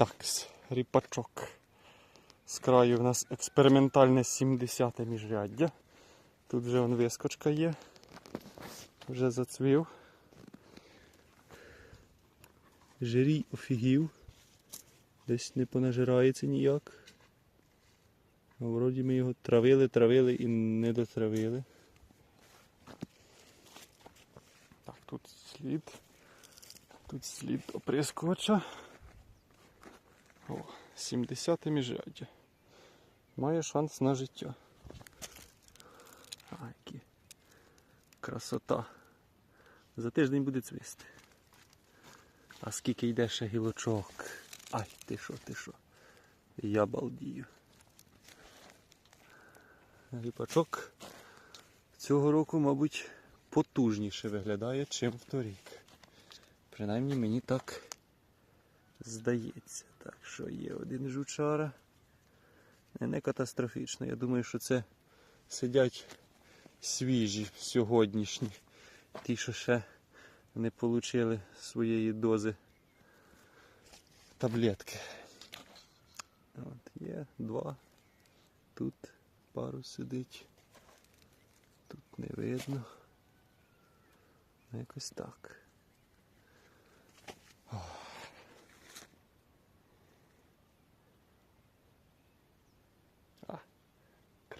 Так, ріпачок. З краю в нас експериментальне 70-те міжряддя. Тут вже вон вискочка є. Вже зацвів. Жирій офігів. Десь не понажирається ніяк. Вроді ми його травили, травили і не дотравили. Так, тут слід. Тут слід оприскувача. О, 70 міжряддя. Має шанс на життя. А, які красота. За тиждень буде цвісти. А скільки йде ще гілочок. Ай, ти що, ти що? Я балдію. Ріпачок цього року, мабуть, потужніше виглядає, чим вторік. Принаймні мені так здається. Так що є один жучара. Не, не катастрофічно. Я думаю, що це сидять свіжі сьогоднішні. Ті, що ще не отримали своєї дози таблетки. От є два. Тут пару сидить. Тут не видно. Ну, Якось так. А,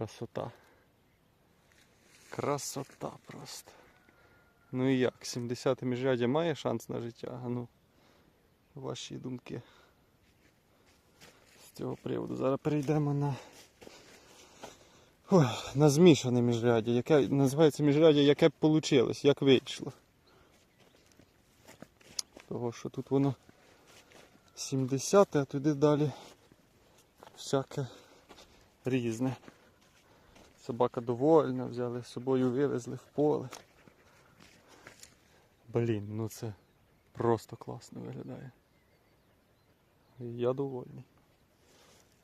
красота. Красота просто. Ну і як? 70 міжряддя має шанс на життя? Ну, ваші думки з цього приводу. Зараз перейдемо на. Ой, на змішане міжряддя. Яке називається міжряддя, яке б вийшло, як вийшло. Того, що тут воно 70, а туди далі всяке різне. Собака довольна, взяли з собою, вивезли в поле. Блін, ну це просто класно виглядає. Я довольний.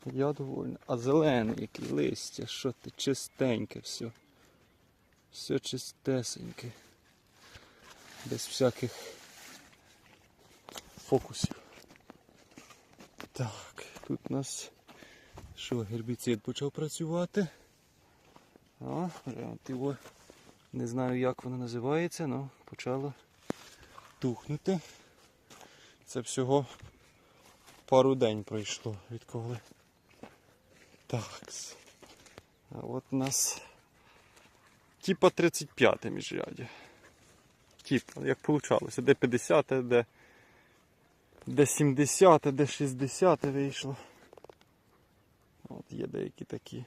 Я довольний. А зелене який листя, що ти чистеньке все. Все чистесеньке. Без всяких фокусів. Так, тут у нас що, гербіцид почав працювати. А, вже от його, не знаю як воно називається, але почало тухнути. Це всього пару день пройшло відколи. Так. А от у нас типа 35 міжряддя. Типа, як вийшло, де 50, де, де 70, де 60 вийшло. От є деякі такі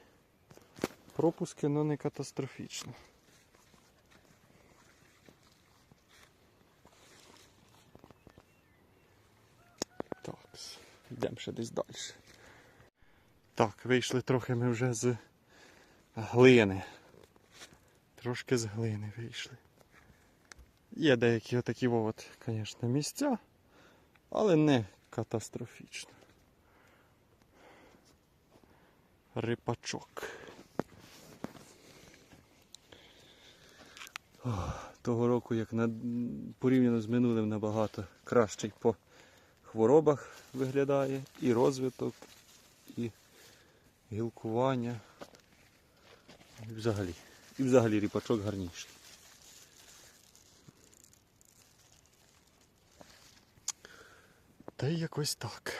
пропуски, але не катастрофічно. Так, йдемо ще десь далі. Так, вийшли трохи ми вже з глини. Трошки з глини вийшли. Є деякі отакі от, звісно, місця, але не катастрофічно. Рипачок. Того року, як на, порівняно з минулим, набагато кращий по хворобах виглядає і розвиток, і гілкування. І взагалі. І взагалі ріпачок гарніший. Та й якось так.